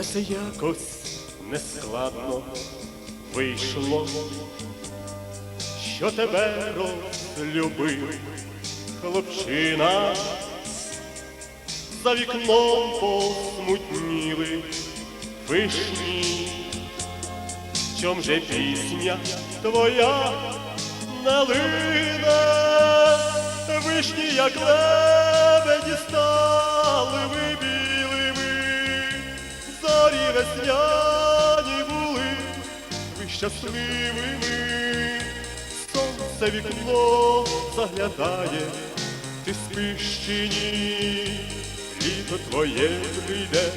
Все це якось нескладно вийшло, що тебе розлюбив хлопчина, за вікном посмутніли вишні, чом же пісня твоя налина, вишні, як лебеді стали щасливими, сонце вікно заглядає, ти спиш чи ні, літо твоє прийде,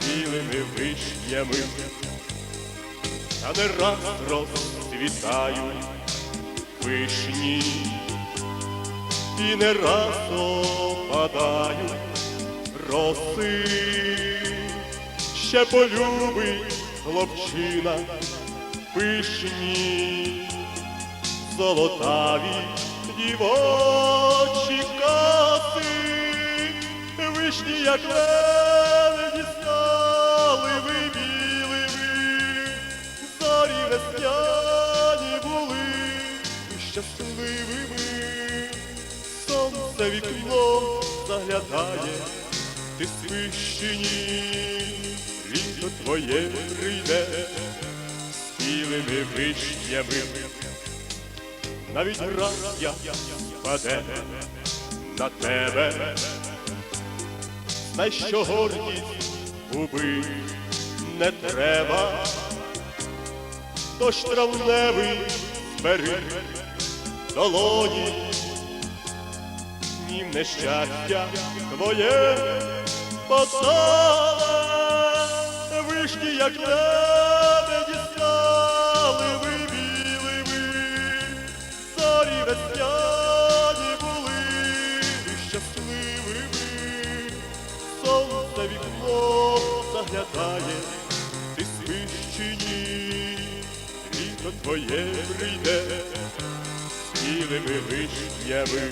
білими вишнями, та не раз розцвітають вишні, і не раз опадають роси, ще полюбить хлопчина пишні, золотаві дівочі коси, вишні, як лебеді стали ви, зорі весняні були щасливими, сонце вікно заглядає, ти спиш чи ні, літо твоє прийде з білими вишнями. Навіть раз я впаде на тебе, знай, що гордість губи не треба, дощ травневий збери долоні, ні нещастя твоє вишні, як тебе дістали, вибіли ви, зорі весняні були щасливими, сонце вікно заглядає, ти чи літо твоє прийде білими вишнями.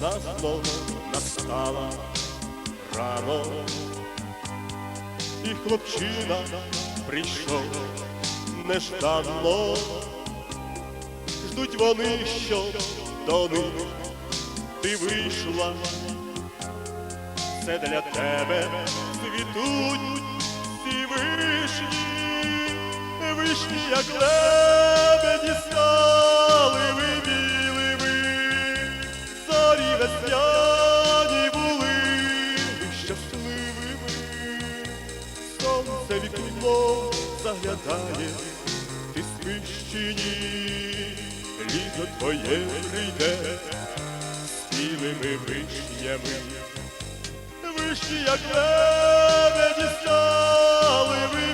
А весна знов настала рано, і хлопчина прийшов нежданно, ждуть вони, що до них ти вийшла, це для тебе цвітуть ці вишні, вишні, як лебеді стали сонце вікно заглядає, ти спиш чи ні, літо твоє прийде з білими вишнями. Вишні, як лебеді стали ви,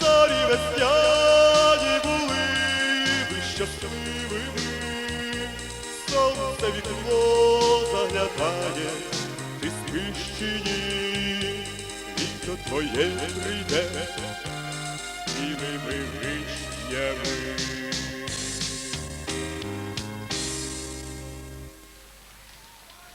зорі весняні були ви щасливими, сонце вікно заглядає, ти спиш чи ні, твоє прийде і ми вишнями.